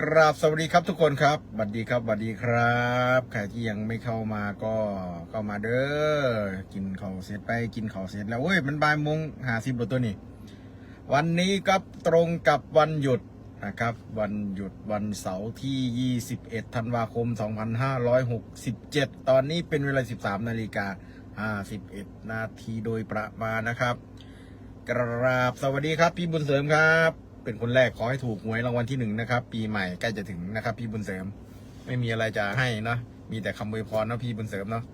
กราบสวัสดีครับทุกคนครับสวัสดีครับสวัสดีครับใครที่ยังไม่เข้ามาก็เข้ามาเด้อกินข้าวเสร็จไปกินข้าวเสร็จแล้วเว้ยมันบ่ายโมงหาสิบตัวนี่วันนี้ครับตรงกับวันหยุดนะครับ วันหยุดวันเสาร์ที่ 21 ธันวาคม 2567 ตอนนี้เป็นเวลา 13 นาฬิกา 51 นาทีโดยประมาณนะครับ กราบสวัสดีครับ พี่บุญเสริมครับ เป็นคนแรกขอให้ถูกหวยรางวัลที่หนึ่งนะครับ ปีใหม่ใกล้จะถึงนะครับ พี่บุญเสริม ไม่มีอะไรจะให้เนะมีแต่คำอวยพรนะพี่บุญเสริมเนาะ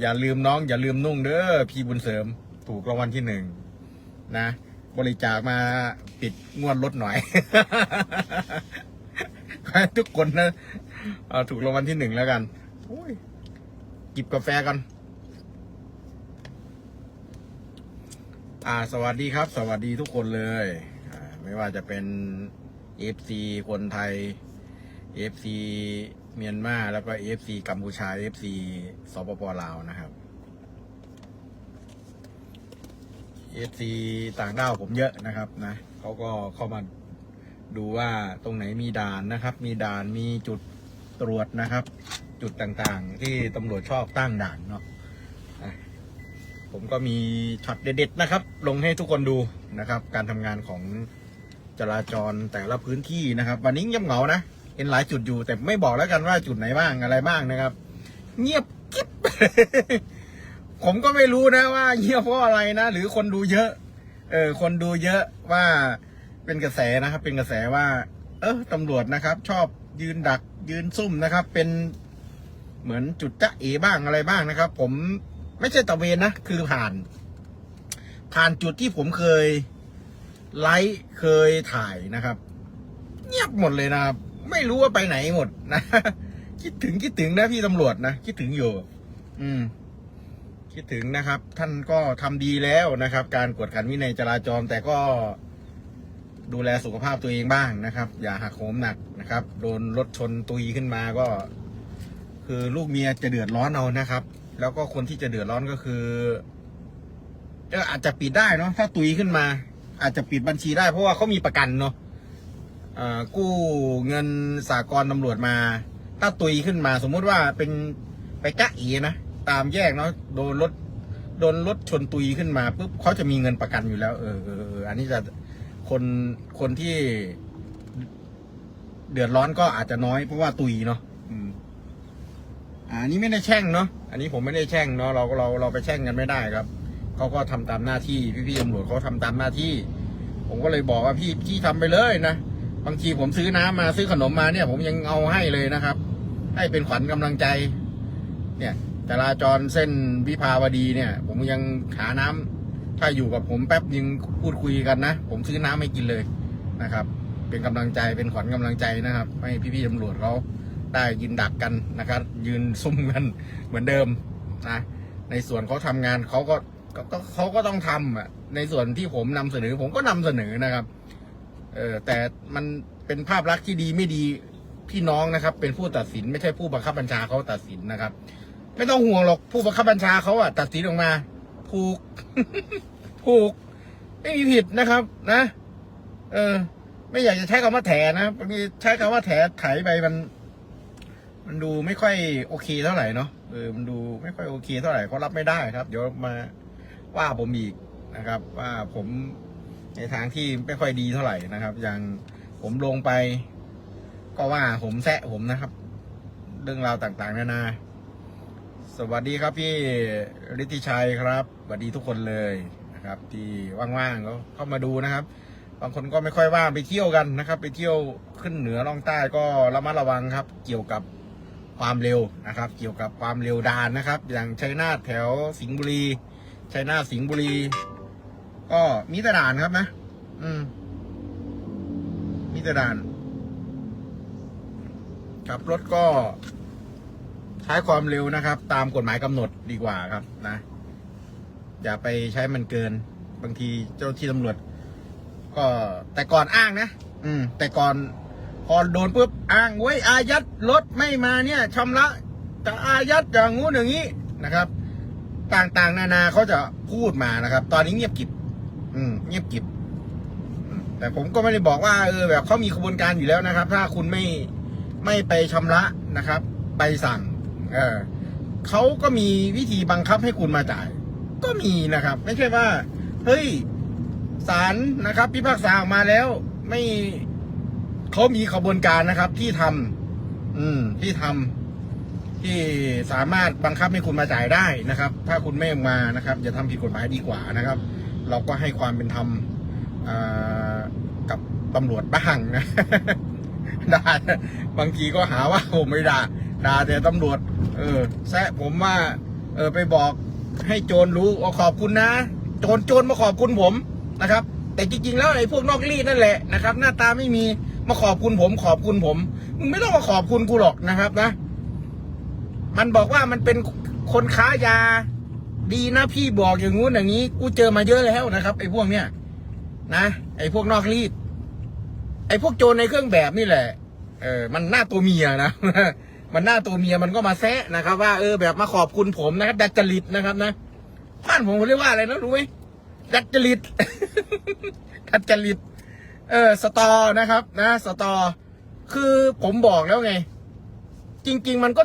อย่าลืมน้อง อย่าลืมนุ่งเด้อพี่บุญเสริม ถูกรางวัลที่หนึ่งนะ บริจาคมาปิดงวดรถหน่อย ทุกคนนะถูกรางวัลที่หนึ่งแล้วกันโอ้ยจิบกาแฟกัน อ่าสวัสดีครับ สวัสดีทุกคนเลยอ่าไม่ว่าจะเป็น FC คนไทย FC เมียนมาแล้วก็ FC กัมพูชา FC สปปลาวนะครับ FC ต่างด้าวผมเยอะนะครับนะเขาก็เข้ามาดูว่าตรงไหนมีด่านนะครับ มีด่านมีจุดตรวจนะครับ จุดต่างๆ ที่ตำรวจชอบตั้งด่านเนาะ ผมก็มีช็อตเด็ดๆนะครับ ลงให้ทุกคนดูนะครับ การทำงานของจราจรแต่ละพื้นที่นะครับ วันนี้เงียบเหงานะเห็นหลายจุดอยู่ แต่ไม่บอกแล้วกันว่าจุดไหนบ้างอะไรบ้างนะครับ เงียบกิ๊บ ผมก็ไม่รู้นะว่าเงียบเพราะอะไรนะ หรือคนดูเยอะ เออ คนดูเยอะว่าเป็นกระแสนะครับ เป็นกระแสว่า เออตำรวจนะครับ ชอบยืนดักยืนซุ่มนะครับ เป็นเหมือนจุดจะเอบ้างอะไรบ้างนะครับ ผม ไม่ใช่ตะเวนนะ คือผ่าน ผ่านจุดที่ผมเคยไลฟ์เคยถ่ายนะครับ เงียบหมดเลยนะครับ ไม่รู้ว่าไปไหนหมดนะ คิดถึงคิดถึงนะพี่ตำรวจนะ คิดถึงอยู่ อืม คิดถึงนะครับ ท่านก็ทำดีแล้วนะครับ การกวดขันวินัยจราจรแต่ก็ดูแลสุขภาพตัวเองบ้างนะครับ อย่าหักโหมหนักนะครับ โดนรถชนตุยขึ้นมาก็ คือลูกเมียจะเดือดร้อนเอานะครับ แล้วก็คนที่จะเดือดร้อนก็คือก็อาจจะปิดได้เนาะถ้าตุยขึ้นมา อาจจะปิดบัญชีได้ เพราะว่าเขามีประกันเนาะกู้เงินสากลตำรวจมา ถ้าตุยขึ้นมา สมมุติว่าเป็นไปกะเอนะตามแยกเนาะโดนรถโดนรถชนตุยขึ้นมาปุ๊บเขาจะมีเงินประกันอยู่แล้ว เออเอออันนี้จะคนคนที่เดือดร้อนก็อาจจะน้อยเพราะว่าตุยเนาะ อืมอะอันนี้ไม่ได้แช่งเนาะ อันนี้ผมไม่ได้แช่งเนาะเราเราเราไปแช่งกันไม่ได้ครับเขาก็ทำตามหน้าที่พี่พี่ๆตำรวจเขาทำตามหน้าที่ ผมก็เลยบอกว่าพี่พี่ทำไปเลยนะบางทีผมซื้อน้ำมาซื้อขนมมาเนี่ย ผมยังเอาให้เลยนะครับ ให้เป็นขวัญกำลังใจ เนี่ยจราจรเส้นวิภาวดีเนี่ย ผมยังหาน้ำถ้าอยู่กับผมแป๊บยิงพูดคุยกันนะผมซื้อน้ำให้กินเลยนะครับ เป็นกำลังใจเป็นขวัญกำลังใจนะครับ ให้พี่พี่ๆตำรวจเขา ได้ยืนดักกันนะครับ ยืนซุ่มกันเหมือนเดิมนะในส่วนเขาทำงานเขาก็ก็เขาก็ต้องทำอะในส่วนที่ผมนำเสนอ ผมก็นำเสนอนะครับเออแต่มันเป็นภาพลักษณ์ที่ดีไม่ดีพี่น้องนะครับ เป็นผู้ตัดสินไม่ใช่ผู้บังคับบัญชาเขาตัดสินนะครับ ไม่ต้องห่วงหรอกผู้บังคับบัญชาเขาอะตัดสินออกมาถูกถูกไม่มีผิดนะครับ นะ เออ ไม่อยากจะใช้คำว่าแถนะบางทีใช้คำว่าแถไถไปมัน มันดูไม่ค่อยโอเคเท่าไหร่เนาะเออมันดูไม่ค่อยโอเคเท่าไหร่เขารับไม่ได้ครับ เดี๋ยวมาว่าผมอีกนะครับ ว่าผมในทางที่ไม่ค่อยดีเท่าไหร่นะครับ อย่างผมลงไป ก็ว่าผมแซะผมนะครับ เรื่องราวต่างๆนานาสวัสดีครับพี่ฤทธิชัยครับสวัสดีทุกคนเลยนะครับ ที่ว่างๆก็เข้ามาดูนะครับ บางคนก็ไม่ค่อยว่างไปเที่ยวกันนะครับ ไปเที่ยวขึ้นเหนือล่องใต้ก็ระมัดระวังครับ เกี่ยวกับ ความเร็วนะครับ เกี่ยวกับความเร็วดานนะครับ อย่างชัยนาทแถวสิงห์บุรีชัยนาทสิงห์บุรี ก็มีแต่ด่านครับนะอืม มีแต่ด่านขับรถก็ ใช้ความเร็วนะครับ ตามกฎหมายกำหนดดีกว่าครับนะ อย่าไปใช้มันเกิน บางทีเจ้าที่ตำรวจ ก็แต่ก่อนอ้างนะอืม แต่ก่อน พอโดนปุ๊บอ้างเว้อายัดรถไม่มาเนี่ยชำระจะอายัดอย่างงู้นอย่างนี้นะครับ ต่างๆ นานาเขาจะพูดมานะครับ ตอนนี้เงียบกิบอืม เงียบกิบแต่ผมก็ไม่ได้บอกว่าเออแบบเขามีขบวนการอยู่แล้วนะครับ ถ้าคุณไม่ไม่ไปชำระนะครับไปสั่ง เออเขาก็มีวิธีบังคับให้คุณมาจ่าย ก็มีนะครับ ไม่ใช่ว่า เฮ้ยศาลนะครับ พิพากษาออกมาแล้ว ไม่ เขามีขบวนการนะครับ ที่ทำอืม ที่ทำที่สามารถบังคับให้คุณมาจ่ายได้นะครับ ถ้าคุณไม่มานะครับอย่าทำผิดกฎหมายดีกว่านะครับ เราก็ให้ความเป็นธรรมกับตำรวจบ้างนะด่าบางทีก็หาว่าผมไม่ด่าด่าแต่ตำรวจ เออ แซะผมว่า เออ ไปบอกให้โจรรู้ขอบคุณนะ โจรโจรมาขอบคุณผมนะครับ แต่จริงๆแล้วไอ้พวกนอกรีดนั่นแหละนะครับ หน้าตาไม่มี มาขอบคุณผม ขอบคุณผมมึงไม่ต้องมาขอบคุณกูหรอกนะครับนะ มันบอกว่ามันเป็นคนค้ายา ดีนะพี่บอกอย่างงู้นอย่างนี้ กูเจอมาเยอะแล้วนะครับไอ้พวกเนี้ยนะไอ้พวกนอกรีด ไอ้พวกโจรในเครื่องแบบนี่แหละ เออ มันหน้าตัวเมียนะมันหน้าตัวเมียมันก็มาแซะนะครับ ว่าเออแบบมาขอบคุณผมนะครับดัดจริตนะครับนะบ้านผมเขาเรียกว่าอะไรนะรู้ไหมดัดจริตดัดจริต เออสตอนะครับ นะสตอ คือผมบอกแล้วไง จริง ๆ มันก็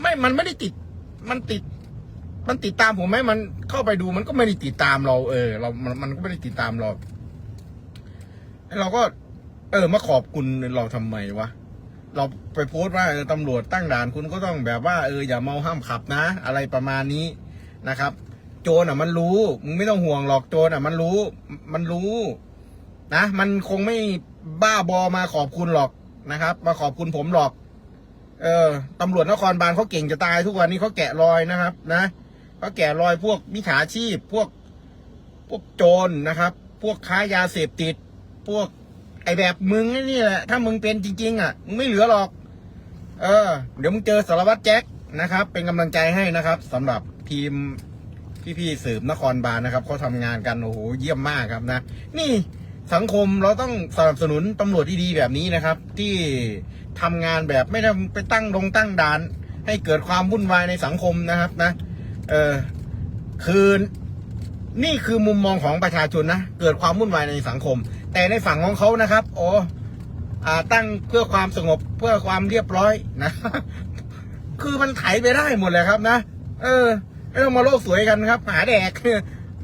ไม่ มันไม่ได้ติด มันติด มันติดตามผมไหมมันเข้าไปดูมันก็ไม่ได้ติดตามเรา เออ เรา มันมันก็ไม่ได้ติดตามเราเราก็ เออ มาขอบคุณเราทำไมวะเราไปโพสต์ว่าเออตำรวจตั้งด่านคุณก็ต้องแบบว่าเอออย่าเมาห้ามขับนะ อะไรประมาณนี้นะครับ โจรอะมันรู้ มึงไม่ต้องห่วงหรอกโจรอะ มันรู้ มันรู้ นะ มันคงไม่บ้าบอมาขอบคุณหรอกนะครับ มาขอบคุณผมหรอก เออตำรวจนครบาลเขาเก่งจะตายทุกวันนี้เขาแกะรอยนะครับ นะเขาแกะรอยพวกมิจฉาชีพ พวกพวกโจรนะครับ พวกค้ายาเสพติด พวกไอแบบมึงนี่แหละถ้ามึงเป็นจริง ๆ อะมึงไม่เหลือหรอก เออ เดี๋ยวมึงเจอสารวัตรแจ็คนะครับ เป็นกำลังใจให้นะครับสำหรับทีมพี่ๆสืบนครบาลนะครับเขาทำงานกันโอ้โหเยี่ยมมากครับนะ นี่ สังคมเราต้องสนับสนุนตำรวจที่ดีแบบนี้นะครับ ที่ทำงานแบบไม่ได้ไปตั้งดงตั้งด่าน ให้เกิดความวุ่นวายในสังคมนะครับนะเออคือนี่คือมุมมองของประชาชนนะเกิดความวุ่นวายในสังคม แต่ในฝั่งของเขานะครับโอ้อาตั้งเพื่อความสงบเพื่อความเรียบร้อยนะ คือมันไถไปได้หมดเลยครับนะเออไม่ต้องมาโลกสวยกันครับ หาแดก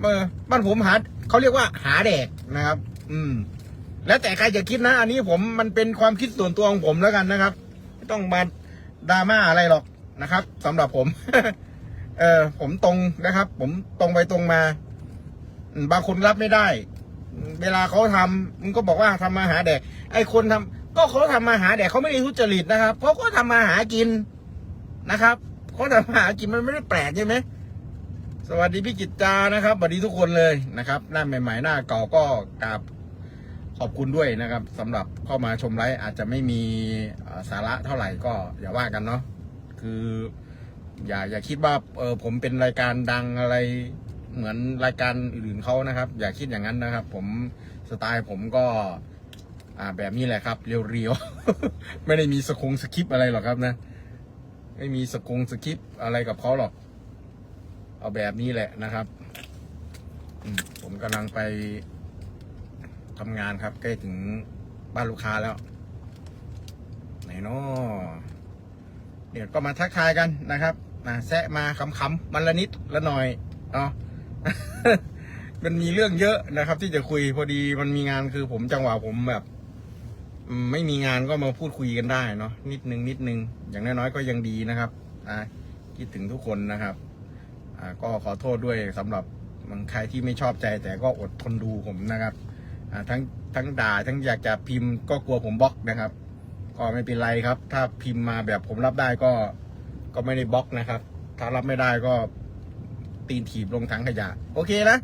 เออบ้านผมหาเขาเรียกว่าหาแดกนะครับ อืม แล้วแต่ใครจะคิดนะ อันนี้ผมมันเป็นความคิดส่วนตัวของผมแล้วกันนะครับ ไม่ต้องมาดราม่าอะไรหรอกนะครับสำหรับผม เออผมตรงนะครับ ผมตรงไปตรงมา บางคนรับไม่ได้ เวลาเขาทำมึงก็บอกว่าทำมาหาแดก ไอ้คนทำก็เขาทำมาหาแดกเขาไม่ได้ทุจริตนะครับเขาก็ทำมาหากินนะครับเขาทำมาหากินมันไม่ได้แปลกใช่ไหมสวัสดีพี่กิจจานะครับสวัสดีทุกคนเลยนะครับ หน้าใหม่ๆหน้าเก่าก็กราบ ขอบคุณด้วยนะครับสำหรับเข้ามาชมไลฟ์อาจจะไม่มีสาระเท่าไหร่ก็อย่าว่ากันเนาะคือ อย่าอย่าคิดว่าเออผมเป็นรายการดังอะไรเหมือนรายการอื่นเขานะครับ อย่าคิดอย่างนั้นนะครับ ผมสไตล์ผมก็ อ่าแบบนี้แหละครับ เรียวๆ ไม่ได้มีสคงสคริปอะไรหรอกครับนะ ไม่มีสคงสคริปอะไรกับเขาหรอก เอาแบบนี้แหละนะครับผมกำลังไป ทำงานครับ ใกล้ถึงบ้านลูกค้าแล้ว ไหนเนาะเดี๋ยวก็มาทักทายกันนะครับนะแซะมาขำๆมันละนิดละหน่อยเนาะมันมีเรื่องเยอะนะครับ ที่จะคุยพอดีมันมีงานคือผมจังหวะผมแบบไม่มีงานก็มาพูดคุยกันได้เนาะนิดนึงนิดนึง อย่างน้อยๆก็ยังดีนะครับอ่าคิดถึงทุกคนนะครับอ่าก็ขอโทษด้วยสำหรับบางใครที่ไม่ชอบใจแต่ก็อดทนดูผมนะครับ ทั้งทั้งด่าทั้งอยากจะพิมพ์ก็กลัวผมบล็อกนะครับ ก็ไม่เป็นไรครับ ถ้าพิมพ์มาแบบผมรับได้ก็ก็ไม่ได้บล็อกนะครับ ถ้ารับไม่ได้ก็ตีนถีบลงถังขยะ โอเคนะ